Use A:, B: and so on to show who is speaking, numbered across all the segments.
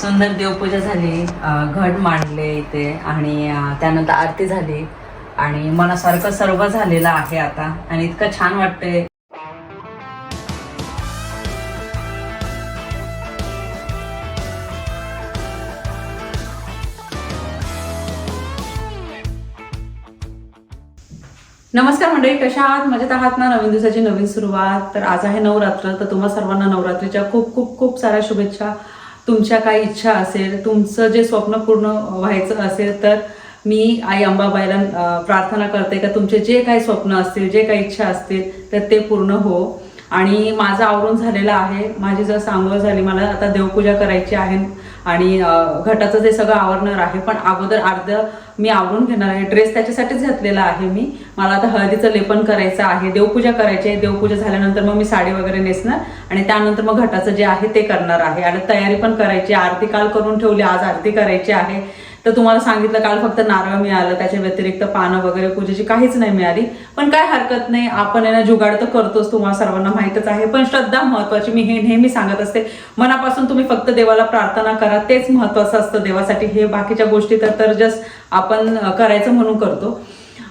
A: सुंदर देवपूजा झाली घट मांडले इथे आणि त्यानंतर आरती झाली आणि मनासारखं सर्व झालेलं आहे आता आणि इतकं छान वाटतंय. नमस्कार मंडळी कशा आहात? मजेत आहात ना? नवीन दिवसाची नवीन सुरुवात. तर आज आहे नवरात्र तर तुम्हा सर्वांना नवरात्रीच्या खूप खूप खूप साऱ्या शुभेच्छा. तुमच्या काही इच्छा असेल तुमचं जे स्वप्न पूर्ण व्हायचं असेल तर मी आई अंबाबाईला प्रार्थना करते का तुमचे जे काही स्वप्न असतील जे काही इच्छा असतील तर ते पूर्ण हो. आणि माझं आवरून झालेलं आहे. माझी जर सांगोळ झाली मला आता देवपूजा करायची आहे आणि घटाचं जे सगळं आवरणार आहे पण अगोदर अर्ध मी आवरून घेणार आहे. ड्रेस त्याच्यासाठीच घातलेला आहे मी. मला आता हळदीचं लेपन करायचं आहे देवपूजा करायची आहे. देवपूजा झाल्यानंतर मग मी साडी वगैरे नेसणार आणि त्यानंतर मग घटाचं जे आहे ते करणार आहे. आणि तयारी पण करायची आरती काल करून ठेवली आज आरती करायची आहे. तर तुम्हाला सांगितलं काल फक्त नारळ मिळालं त्याच्या व्यतिरिक्त पानं वगैरे पूजेची काहीच नाही मिळाली. पण काय हरकत नाही आपण यांना जुगाड तर करतोच तुम्हाला सर्वांना माहीतच आहे. पण श्रद्धा महत्वाची मी हे नेहमी सांगत असते. मनापासून तुम्ही फक्त देवाला प्रार्थना करा तेच महत्वाचं असतं देवासाठी. हे बाकीच्या गोष्टी तर तर जस्ट आपण करायचं म्हणून करतो.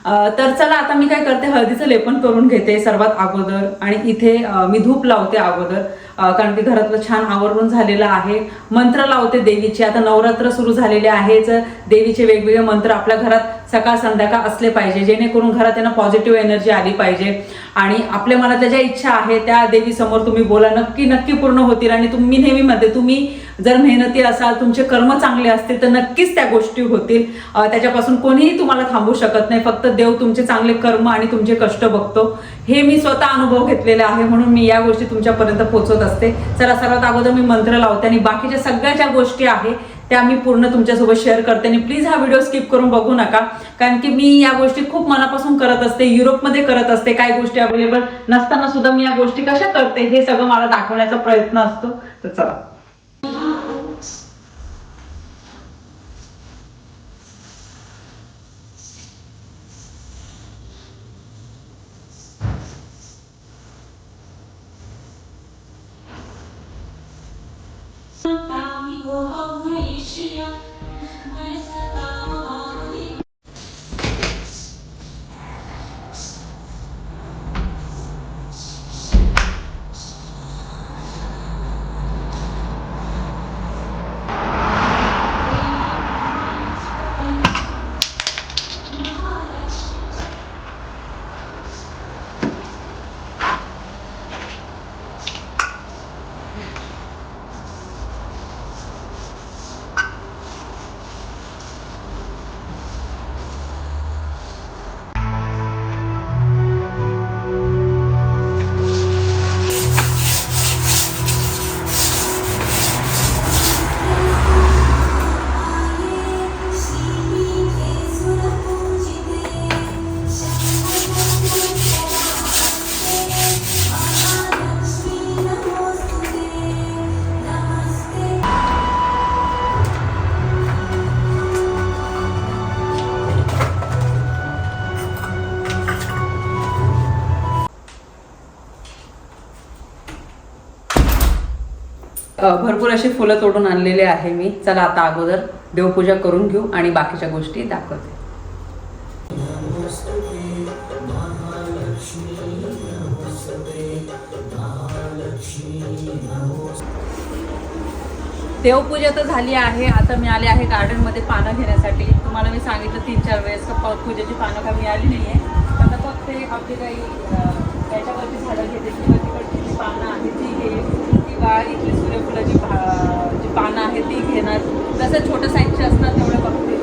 A: तर चला आता मी काय करते हळदीचं लेपन करून घेते सर्वात अगोदर आणि इथे मी धूप लावते अगोदर. कारण की घरातलं छान आवरून झालेलं आहे. मंत्र लावते देवीचे. आता नवरात्र सुरू झालेले आहेच देवीचे वेगवेगळे मंत्र आपल्या घरात सकाळ संध्याकाळ असले पाहिजे जेणेकरून घरात त्यांना पॉझिटिव्ह एनर्जी आली पाहिजे. आणि आपल्या मनातल्या ज्या इच्छा आहे त्या देवीसमोर तुम्ही बोला नक्की नक्की पूर्ण होतील. आणि तुम्ही नेहमी मध्ये तुम्ही जर मेहनती असाल तुमचे कर्म चांगले असतील तर नक्कीच त्या गोष्टी होतील. त्याच्यापासून कोणीही तुम्हाला थांबू शकत नाही. फक्त देव तुमचे चांगले कर्म आणि तुमचे कष्ट बघतो. हे मी स्वतः अनुभव घेतलेला आहे म्हणून मी या गोष्टी तुमच्यापर्यंत पोहोचवत असते. चला सर्वात अगोदर मी मंत्र लावते आणि बाकीच्या सगळ्या ज्या गोष्टी आहे त्या मी पूर्ण तुमच्यासोबत शेअर करते. आणि प्लीज हा व्हिडिओ स्किप करून बघू नका. कारण की मी या गोष्टी खूप मनापासून करत असते युरोपमध्ये करत असते काही गोष्टी अवेलेबल नसताना सुद्धा मी या गोष्टी कशा करते हे सगळं मला दाखवण्याचा प्रयत्न असतो. तर चला. भरपूर अशी फुलं तोडून आणलेले आहे मी. चला आता अगोदर देवपूजा करून घेऊ आणि बाकीच्या गोष्टी दाखवते. देवपूजा तर झाली आहे. आता मी आले आहे गार्डनमध्ये पानं घेण्यासाठी. तुम्हाला मी सांगितलं तीन चार वेळेस का पूजेची पानं का मिळाली नाही आहे आता फक्त आपली काही त्याच्यावरती झाडं घेते किंवा तिकडची जी पानं आहे ती घे. का इथली सूर्यफुलाची जी पानं आहेत ती घेणार. जसं छोटं साईजचे असतात तेवढं बघते.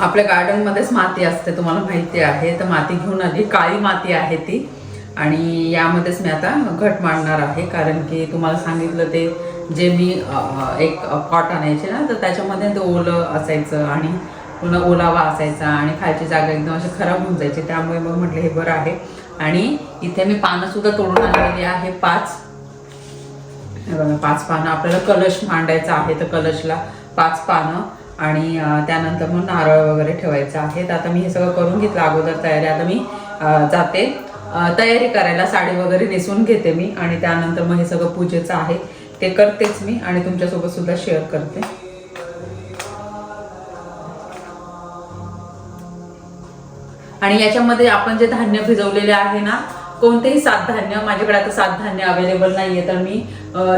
A: आपल्या गार्डनमध्येच माती असते तुम्हाला माहिती आहे. तर माती घेऊन आली काळी माती आहे ती. आणि यामध्येच मी आता घट मांडणार आहे. कारण की तुम्हाला सांगितलं ते जे मी एक पॉट आणायचे ना तर त्याच्यामध्ये ते ओलं असायचं आणि पुन्हा ओलावा असायचा आणि खायची जागा एकदम अशी खराब होऊन जायची. त्यामुळे मग म्हटलं हे बरं आहे. आणि इथे मी पानं सुद्धा तोडून आणलेली आहे. पाच पाच पानं. आपल्याला कलश मांडायचा आहे तर कलशला पाच पानं. आणि त्यानंतर मग नारळ वगैरे ठेवायचं आहे. तर आता मी हे सगळं करून घेतलं अगोदर तयारी. आता मी जाते. तयारी करायला साडी वगैरे नेसून घेते मी आणि त्यानंतर मग हे सगळं पूजेचं आहे. ते करतेच मी आणि तुमच्यासोबत सुद्धा शेअर करते. आणि याच्यामध्ये आपण जे धान्य भिजवलेले आहे ना कोणतेही सात धान्य माझ्याकडे आता सात धान्य अवेलेबल नाहीये. तर मी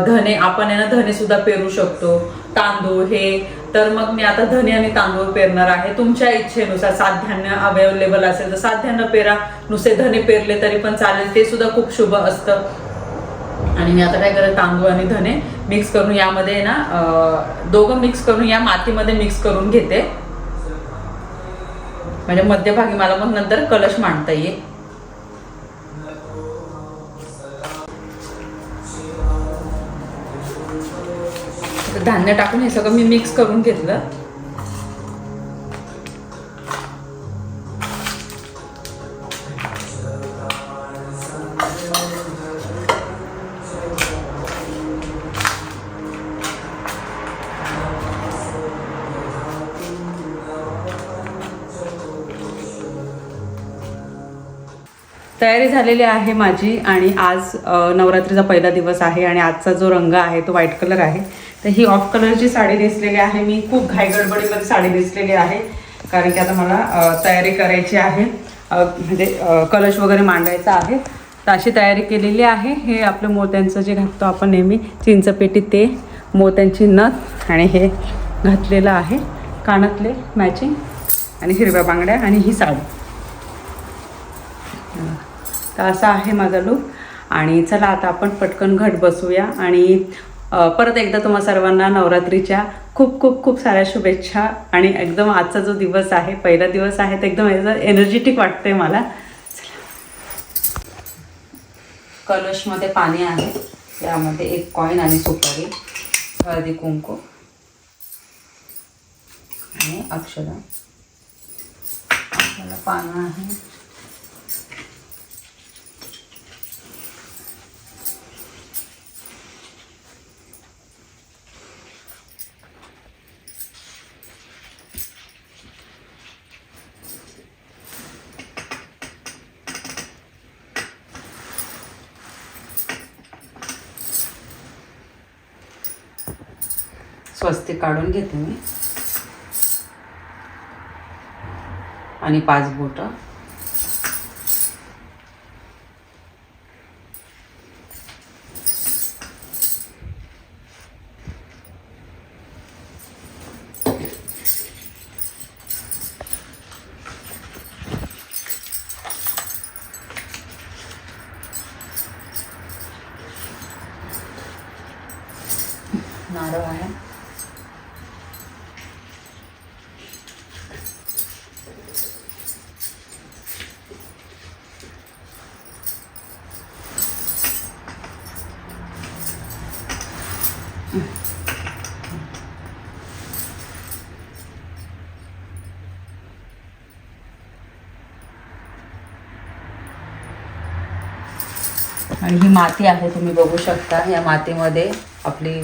A: धने आपण आहे ना धने सुद्धा पेरू शकतो. तांदूळ हे. तर मग मी आता धने आणि तांदूळ पेरणार आहे. तुमच्या इच्छेनुसार सात धान्य अवेलेबल असेल तर सात धान्य पेरा. नुसते धने पेरले तरी पण चालेल. ते सुद्धा खूप शुभ असतं. आणि मी आता काय करत? तांदूळ आणि धने मिक्स करून यामध्ये ना दोघं मिक्स करून या मातीमध्ये मिक्स करून घेते. म्हणजे मध्यभागी मला मग नंतर कलश मांडता येईल. धान्य टाकून हे सगळं मी मिक्स करून घेतलं. तयारी झालेली आहे माझी आणि आज नवरात्रीचा पहिला दिवस आहे आणि आजचा जो रंग आहे तो व्हाईट कलर आहे. तर ही ऑफ कलरची साडी नेसलेली आहे. मी खूप घाईगडबडीमध्ये साडी नेसलेली आहे. कारण की आता मला तयारी करायची आहे. म्हणजे कलश वगैरे मांडायचा आहे. तर अशी तयारी केलेली आहे. हे आपलं मोत्यांचं जे घालतो आपण नेहमी चिंचपेटी ते मोत्यांची नथ आणि हे घातलेलं आहे. कानातले मॅचिंग आणि हिरव्या बांगड्या आणि ही साडी. तर असा आहे माझा लूक आणि चला आता आपण पटकन घट बसूया आणि परत एकदा तुम्हा सर्वांना नवरात्रीच्या खूप खूप खूप साऱ्या शुभेच्छा आणि एकदम आजचा जो दिवस आहे पहिला दिवस आहे तर एकदम एनर्जेटिक वाटतंय मला. कलशमध्ये पाणी आहे. त्यामध्ये एक कॉईन आणि सुपारी हळदी कुंकू आणि अक्षरा पानं आहे काढून घेते मी. आणि पाच बोटं. आणि ही माती आहे तुम्ही बघू शकता. या मातीमध्ये आपली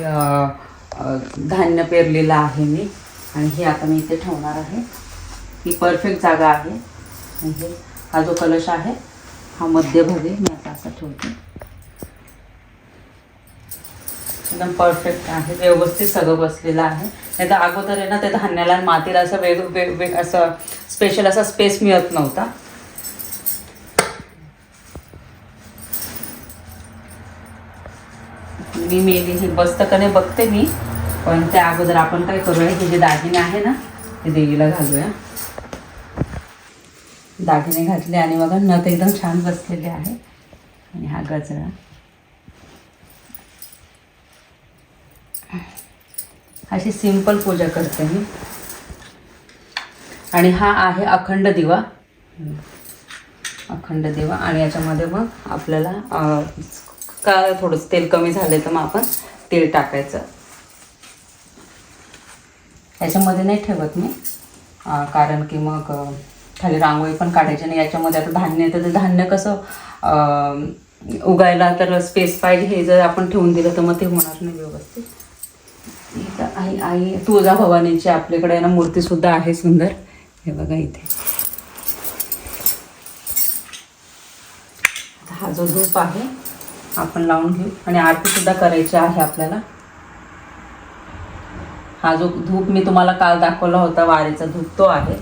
A: धान्य पेरलेलं आहे मी. आणि हे आता मी इथे ठेवणार आहे. ही परफेक्ट जागा आहे. म्हणजे हा जो कलश आहे हा मध्यभागी मी आता असा ठेवते. एकदम परफेक्ट आहे. व्यवस्थित सगळं बसलेलं आहे. नाही तर अगोदर आहे ना त्या धान्याला आणि मातीला असं वेग वेग असं स्पेशल असा स्पेस मिळत नव्हता. मी मेली ही बसतं का नाही बघते मी. पण त्या अगोदर आपण काय करूया हे जे दागिने आहे ना ते देवीला घालूया. दागिने घातले आणि बघा नथ एकदम छान बसलेले आहे. आणि हा गजरा. अशी सिंपल पूजा करते मी. आणि हा आहे अखंड दिवा. अखंड दिवा आणि याच्यामध्ये मग आपल्याला का थोडंसं तेल कमी झालं तर मग आपण तेल टाकायचं. याच्यामध्ये नाही ठेवत मी. कारण की मग खाली रांगोळी पण काढायची नाही याच्यामध्ये आता धान्य येतं तर धान्य कसं उगायला तर स्पेस पाहिजे हे जर आपण ठेवून दिलं तर मग ते होणार नाही व्यवस्थित. आई आई तुळजा भवानीची आपल्याकडे आहे ना मूर्तीसुद्धा आहे सुंदर. हे बघा इथे. हा जो धूप आहे आपण लावून घेऊ. आणि आरती सुद्धा करायची आहे आपल्याला. हा जो धूप मी तुम्हाला काल दाखवला होता वारीचा धूप तो आहे.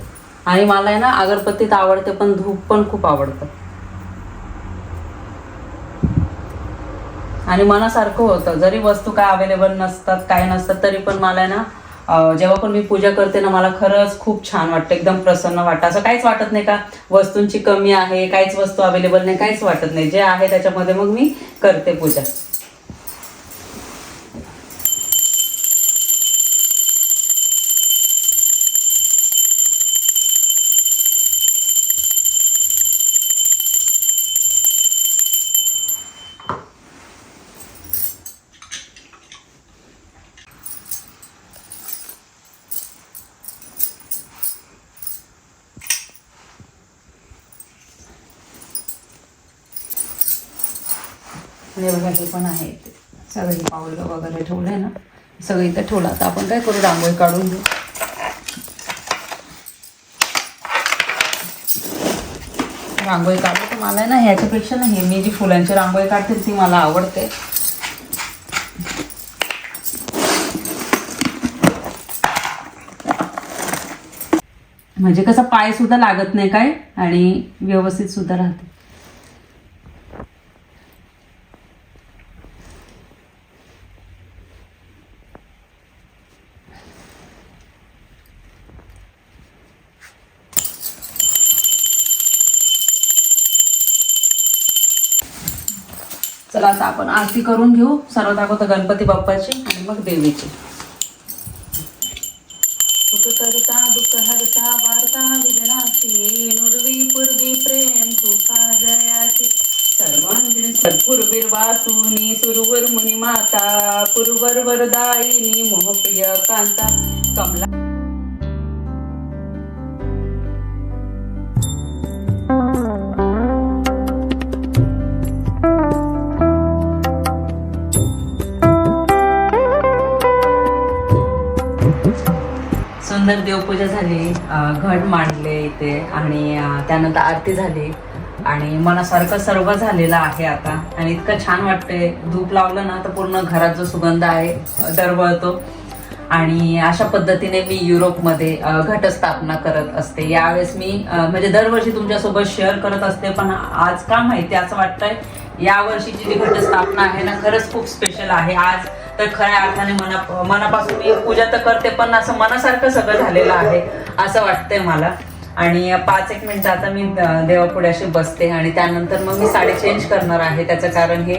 A: आणि मला आहे ना अगरबत्तीत आवडते पण धूप पण खूप आवडतं. आणि मनासारखं होतं. जरी वस्तू काय अवेलेबल नसतात काय नसतात तरी पण मला आहे ना जेव्हा पण मी पूजा करते ना मला खरंच खूप छान वाटतं. एकदम प्रसन्न वाटतं. असं काहीच वाटत नाही का वस्तूंची कमी आहे काहीच वस्तू अवेलेबल नाही काहीच वाटत नाही. जे आहे त्याच्यामध्ये मग मी करते पूजा. पण आहेत सगळी पावलं वगैरे ठेवलं आहे ना. सगळं इथं ठेवलं. आता आपण काय करू? रांगोळी काढून घेऊ. रांगोळी काढू तर मला ना ह्याच्यापेक्षा नाही मी जी फुलांची रांगोळी काढते ती मला आवडते. म्हणजे कसं पाय सुद्धा लागत नाही काय? आणि व्यवस्थित सुद्धा राहते. चला आता आपण आरती करून घेऊ. सर्वात अगोदर गणपती बाप्पाची आणि मग देवीची. सुख करता दुःख हरता वार्ता विघ्नाची नुर्वी पूर्वी प्रेम सुखा जयाची. सर्वांगीण सत्पूर्वीर वासुनी सुरवर मुनी माता पूर्वर वरदायिनी मोहप्रिय कांता. Kamala Thank you. सुंदर देवपूजा झाली घट मांडले इथे आणि त्यानंतर आरती झाली आणि मनासारखं सर्व झालेलं आहे आता आणि इतकं छान वाटतंय. धूप लावलं ना तर पूर्ण घरात जो सुगंध आहे दरवळतो. आणि अशा पद्धतीने मी युरोपमध्ये घटस्थापना करत असते. यावेळेस मी म्हणजे दरवर्षी तुमच्यासोबत शेअर करत असते पण आज का माहिती असं वाटतंय या वर्षीची जी घटस्थापना आहे ना खरंच खूप स्पेशल आहे. आज तर खऱ्या अर्थाने मना मनापासून मी पूजा तर करते पण असं मनासारखं सगळं झालेलं आहे असं वाटतंय मला. आणि पाच एक मिनिटं आता मी देवापुढे अशी बसते आणि त्यानंतर मग मी साडी चेंज करणार आहे. त्याचं कारण हे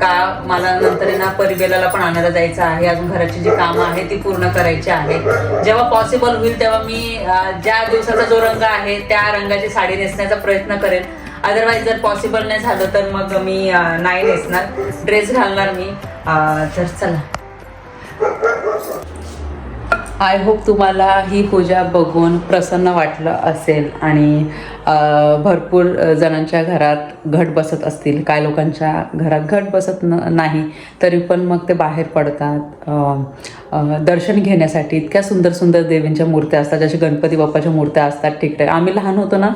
A: का मला नंतर ना परिबेलाला पण आणायला जायचं आहे. अजून घराची जी कामं आहे ती पूर्ण करायची आहे. जेव्हा पॉसिबल होईल तेव्हा मी ज्या दिवसाचा जो रंग आहे त्या रंगाची साडी नेसण्याचा प्रयत्न करेन. अदरवाईज जर पॉसिबल नाही झालं तर मग मी नाही नेसणार. ड्रेस घालणार मी. तर चला. आय होप तुम्हाला ही पूजा बघून प्रसन्न वाटलं असेल आणि भरपूर जणांच्या घरात घट बसत असतील. काय लोकांच्या घरात घट बसत न नाही तरी पण मग ते बाहेर पडतात. दर्शन घेण्यासाठी इतक्या सुंदर सुंदर देवींच्या मूर्त्या असतात जसे गणपती बाप्पाच्या मूर्त्या असतात ठिकठाक आम्ही लहान होतो ना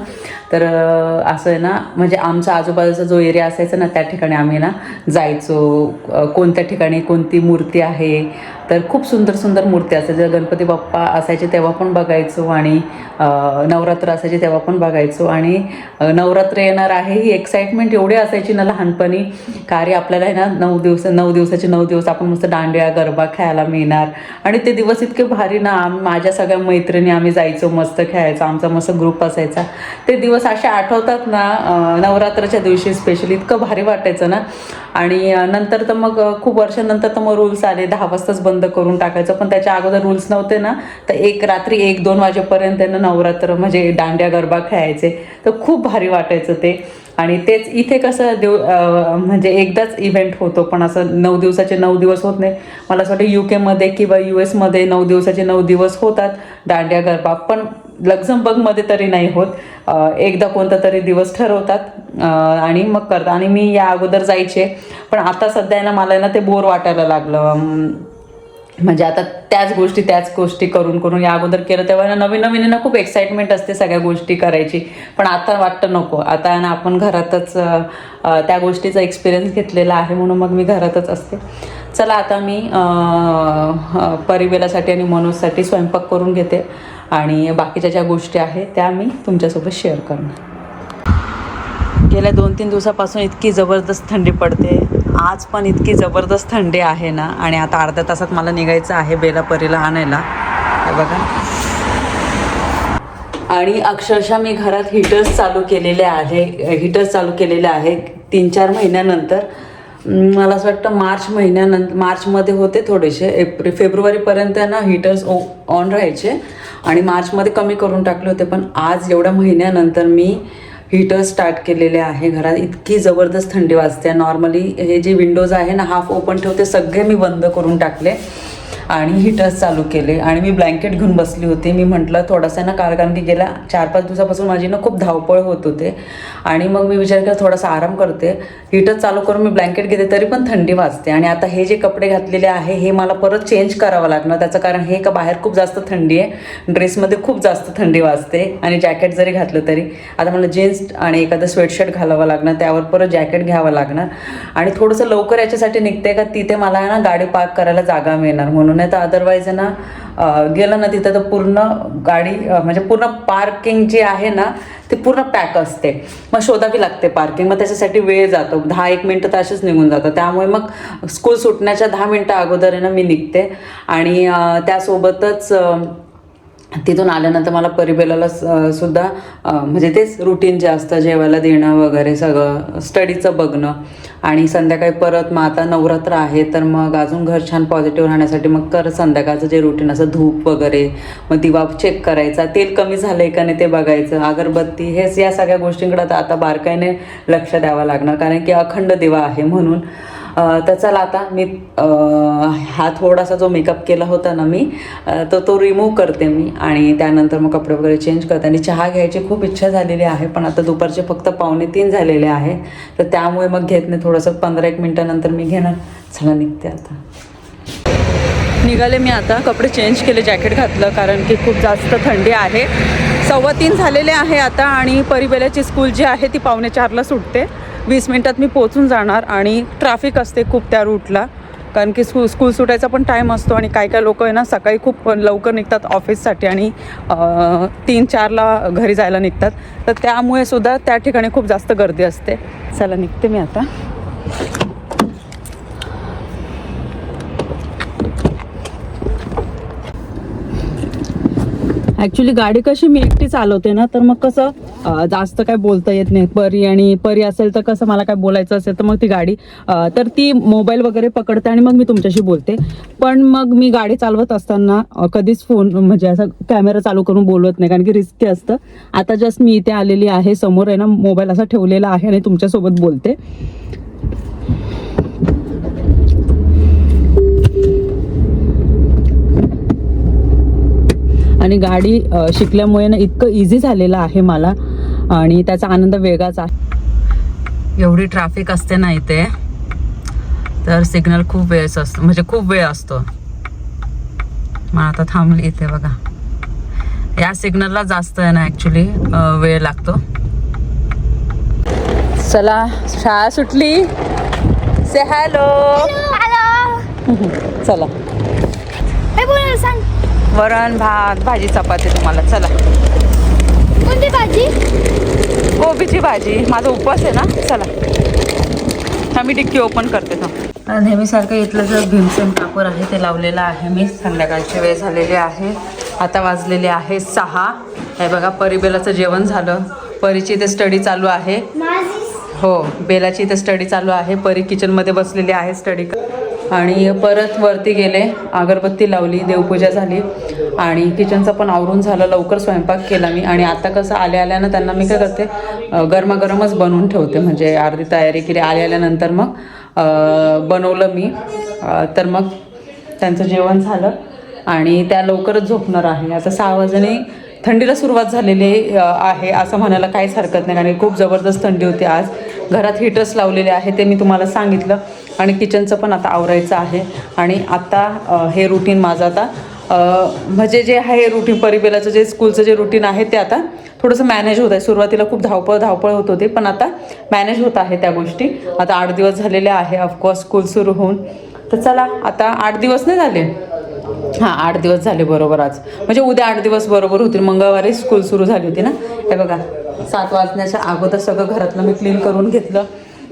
A: तर असं आहे ना म्हणजे आमचा आजूबाजूचा जो एरिया असायचा ना त्या ठिकाणी आम्ही ना जायचो. कोणत्या ठिकाणी कोणती मूर्ती आहे तर खूप सुंदर सुंदर मूर्ती असायच्या गणपती बाप्पा असायचे तेव्हा पण बघायचो आणि नवरात्र असायचे तेव्हा पण बघायचो. आणि नवरात्र येणार आहे ही एक्साइटमेंट एवढी असायची ना लहानपणी. का अरे आपल्याला आहे ना नऊ दिवस नऊ दिवसाचे नऊ दिवस आपण मस्त दांड्या गरबा खेळायला मिळणार. आणि ते दिवस इतके भारी ना आम माझ्या सगळ्या मैत्रिणी आम्ही जायचो मस्त खेळायचो. आमचा मस्त ग्रुप असायचा. ते दिवस असे आठवतात ना नवरात्राच्या दिवशी स्पेशली इतकं भारी वाटायचं ना. आणि नंतर तर मग खूप वर्षानंतर तर मग रूल्स आले दहा वाजताच बंद करून टाकायचं. पण त्याच्या अगोदर रूल्स नव्हते ना तर एक रात्री एक दोन वाजेपर्यंत त्यांना नवरात्र म्हणजे दांड्या गरबा खेळायचे. तर खूप भारी वाटायचं ते. आणि तेच इथे कसं देव म्हणजे एकदाच इव्हेंट होतो पण असं नऊ दिवसाचे नऊ दिवस होत नाही. मला असं वाटतं यू केमध्ये किंवा यू एसमध्ये नऊ दिवसाचे नऊ दिवस होतात दांड्या गरबा. पण लक्झमबर्गमध्ये तरी नाही होत. एकदा कोणता तरी दिवस ठरवतात. आणि मग करतात. आणि मी या अगोदर जायचे. पण आता सध्या ना मला ना ते बोर वाटायला लागलं. म्हणजे आता त्याच गोष्टी त्याच गोष्टी करून करून या अगोदर केलं. तेव्हा नवीन नवीन ना खूप एक्साइटमेंट असते सगळ्या गोष्टी करायची. पण आता वाटतं नको. आता ना आपण घरातच त्या गोष्टीचा एक्सपिरियन्स घेतलेला आहे म्हणून मग मी घरातच असते. चला आता मी परिवेलासाठी आणि मनोजसाठी स्वयंपाक करून घेते. आणि बाकीच्या ज्या गोष्टी आहेत त्या मी तुमच्यासोबत शेअर करणार. गेल्या दोन तीन दिवसापासून इतकी जबरदस्त थंडी पडते. आज पण इतकी जबरदस्त थंडी आहे ना आणि आता अर्ध्या तासात मला निघायचं आहे बेलापरीला आणायला. बघा. आणि अक्षरशः मी घरात हीटर्स चालू केलेले आहे हीटर्स चालू केलेले आहे तीन चार महिन्यानंतर. मला असं वाटतं मार्च महिन्यानंतर मार्चमध्ये होते थोडेसे. एप्रिल फेब्रुवारीपर्यंत ना हिटर्स ऑन राहायचे. आणि मार्चमध्ये कमी करून टाकले होते. पण आज एवढ्या महिन्यानंतर मी हीटर स्टार्ट केलेले आहे. घरात इतकी जबरदस्त थंडी वाजते. नॉर्मली हे जे विंडोज आहे ना हाफ ओपन ठेवते सगळे मी बंद करून टाकले. आणि हीटर्स चालू केले आणि मी ब्लँकेट घेऊन बसली होती. मी म्हटलं थोडासा ना कारण कारण की गेल्या चार पाच दिवसापासून माझी ना खूप धावपळ होत होते. आणि मग मी विचार केला थोडासा आराम करते. हीटर चालू करून मी ब्लँकेट घेते तरी पण थंडी वाजते. आणि आता हे जे कपडे घातलेले आहे हे मला परत चेंज करावं लागणार. त्याचं कारण हे का बाहेर खूप जास्त थंडी आहे. ड्रेसमध्ये खूप जास्त थंडी वाजते. आणि जॅकेट जरी घातलं तरी. आता मला जीन्स आणि एखादं स्वेटशर्ट घालावं लागणार. त्यावर परत जॅकेट घ्यावं लागणार. आणि थोडंसं लवकर याच्यासाठी निघते का तिथे मला ना गाडी पार्क करायला जागा मिळणार. म्हणून नाही तर अदरवाईज ना गेलं ना तिथं तर पूर्ण गाडी म्हणजे पूर्ण पार्किंग जी आहे ना ती पूर्ण पॅक असते. मग शोधावी लागते पार्किंग मग त्याच्यासाठी वेळ जातो. दहा एक मिनटं तर असेच निघून जातं त्यामुळे मग स्कूल सुटण्याच्या दहा मिनटं अगोदर आहे ना मी निघते. आणि त्यासोबतच तिथून आल्यानंतर मला परिबेलाला स- सुद्धा म्हणजे तेच रुटीन जे असतं जेवायला देणं वगैरे सगळं स्टडीचं बघणं. आणि संध्याकाळी परत मग आता नवरात्र आहे तर मग अजून घर छान पॉझिटिव्ह राहण्यासाठी मग कर संध्याकाळचं जे रुटीन असं धूप वगैरे मग दिवा चेक करायचा. तेल कमी झालं आहे का नाही ते बघायचं. अगरबत्ती हेच या सगळ्या गोष्टींकडे आता आता बारकाईने लक्ष द्यावं लागणार. कारण की अखंड दिवा आहे म्हणून. तर चला आता मी हा थोडासा जो मेकअप केला होता ना मी तर तो रिमूव्ह करते मी आणि त्यानंतर मग कपडे वगैरे चेंज करते. आणि चहा घ्यायची खूप इच्छा झालेली आहे पण आता दुपारचे फक्त पावणे तीन झालेले आहे. तर त्यामुळे मग घेत नाही थोडंसं पंधरा एक मिनटानंतर मी घेणार. चला निघते आता. निघाले मी आता. कपडे चेंज केले जॅकेट घातलं कारण की खूप जास्त थंडी आहे. सव्वा तीन झालेले आहे आता आणि परिबेलाची स्कूल जी आहे ती पावणे चारला सुटते. वीस मिनटात मी पोचून जाणार आणि ट्रॅफिक असते खूप त्या रूटला कारण की स्कूल स्कूल सुटायचा पण टाईम असतो आणि काय काय लोक आहे ना सकाळी खूप लवकर निघतात ऑफिससाठी आणि तीन चारला घरी जायला निघतात. तर त्यामुळे सुद्धा त्या ठिकाणी खूप जास्त गर्दी असते. चला निघते मी आता. ॲक्च्युली गाडी कशी मी एकटी चालवते ना तर मग कसं जास्त काय बोलता येत नाही. परी आणि परी असेल तर कसं मला काय बोलायचं असेल तर मग ती गाडी तर ती मोबाईल वगैरे पकडते आणि मग मी तुमच्याशी बोलते. पण मग मी गाडी चालवत असताना कधीच फोन म्हणजे असं कॅमेरा चालू करून बोलवत नाही कारण की रिस्की असतं. आता जस्ट मी इथे आलेली आहे समोर आहे ना मोबाईल असा ठेवलेला आहे आणि तुमच्यासोबत बोलते. आणि गाडी शिकल्यामुळे ना इतकं इझी झालेलं आहे मला. आणि त्याचा आनंद वेगळाच आहे. एवढी ट्रॅफिक असते ना इथे तर सिग्नल खूप वेळच असतो म्हणजे खूप वेळ असतो. मग आता थांबली इथे बघा. या सिग्नलला जास्त आहे ना ॲक्च्युली वेळ लागतो. चला शाळा सुटली. से हॅलो
B: हॅलो
A: चला.
B: हे बोल सांग.
A: वरण भात भाजी चपाती तुम्हाला. चला.
B: कोणती भाजी?
A: कोबीची भाजी. माझा उपवास आहे ना? चला. हा मी डिक्की ओपन करते ना नेहमीसारखं इथलं जो भीमसेन कापूर आहे ते लावलेलं आहे मी. संध्याकाळची वेळ झालेली आहे. आता वाजलेले आहे सहा. हे बघा परी बेलाचं जेवण झालं. परीची इथे स्टडी चालू आहे.
B: माझी?
A: हो बेलाची इथे स्टडी चालू आहे. परी किचनमध्ये बसलेली आहे स्टडी आणि परत वरती गेले अगरबत्ती लावली देवपूजा झाली आणि किचनचं पण आवरून झालं लवकर स्वयंपाक केला मी. आणि आता कसं आल्या आल्यानं त्यांना मी काय करते गरमागरमच बनवून ठेवते. म्हणजे अर्धी तयारी केली आल्या आल्यानंतर मग बनवलं मी. तर मग त्यांचं जेवण झालं आणि त्या लवकरच झोपणार आहे. आता सहा वाजणे थंडीला सुरुवात झालेली आहे असं म्हणायला काहीच हरकत नाही. कारण खूप जबरदस्त थंडी होती आज. घरात हीटर्स लावलेले आहे ते मी तुम्हाला सांगितलं. आणि किचनचं पण आता आवरायचं आहे. आणि आता हे रुटीन माझं आता म्हणजे जे आहे रुटीन परिबेलाचं जे स्कूलचं जे रुटीन आहे ते आता थोडंसं मॅनेज होत आहे. सुरुवातीला खूप धावपळ धावपळ होत होती पण आता मॅनेज होत आहे त्या गोष्टी. आता आठ दिवस झालेले आहे ऑफकोर्स स्कूल सुरू होऊन. तर चला आता आठ दिवस नाही झाले? हां आठ दिवस झाले बरोबर आज. म्हणजे उद्या आठ दिवस बरोबर होतील. मंगळवारी स्कूल सुरू झाली होती ना? हे बघा सात वाजण्याच्या अगोदर सगळं घरातलं मी क्लीन करून घेतलं.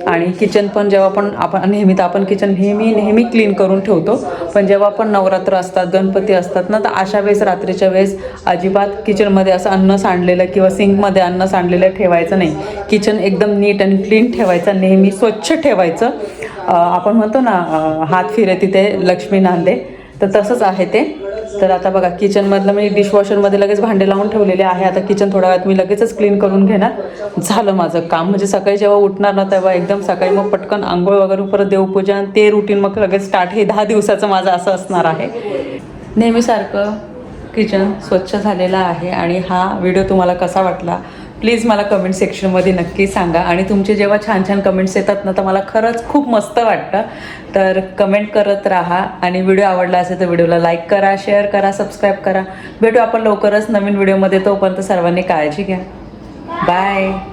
A: आणि किचन पण जेव्हा पण आपण नेहमी तर आपण किचन नेहमी नेहमी क्लीन करून ठेवतो. पण जेव्हा पण नवरात्र असतात गणपती असतात ना तर अशा वेळेस रात्रीच्या वेळेस अजिबात किचनमध्ये असं अन्न सांडलेलं किंवा सिंकमध्ये अन्न सांडलेलं ठेवायचं नाही. किचन एकदम नीट आणि क्लीन ठेवायचं नेहमी स्वच्छ ठेवायचं. आपण म्हणतो ना हात फिरे तिथे लक्ष्मी नांदे. तर तसंच आहे ते. तर आता बघा किचनमधलं मी डिशवॉशरमध्ये लगेच भांडे लावून ठेवलेले आहे. आता किचन थोड्या वेळात मी लगेचच क्लीन करून घेणार. झालं माझं काम. म्हणजे सकाळी जेव्हा उठणार ना तेव्हा एकदम सकाळी मग पटकन आंघोळ वगैरे परत देवपूजा ते रुटीन मग लगेच स्टार्ट हे दहा दिवसाचं माझं असं असणार आहे. नेहमीसारखं किचन स्वच्छ झालेलं आहे आणि हा व्हिडिओ तुम्हाला कसा वाटला? प्लीज मला कमेंट सेक्शनमध्ये नक्की सांगा. आणि तुमचे जेव्हा छान छान कमेंट्स येतात ना तर मला खरंच खूप मस्त वाटतं. तर कमेंट करत राहा. आणि व्हिडिओ आवडला असेल तर व्हिडिओला लाईक करा शेअर करा सबस्क्राईब करा. भेटू आपण लवकरच नवीन व्हिडिओमध्ये तोपर्यंत सर्वांनी काळजी घ्या. बाय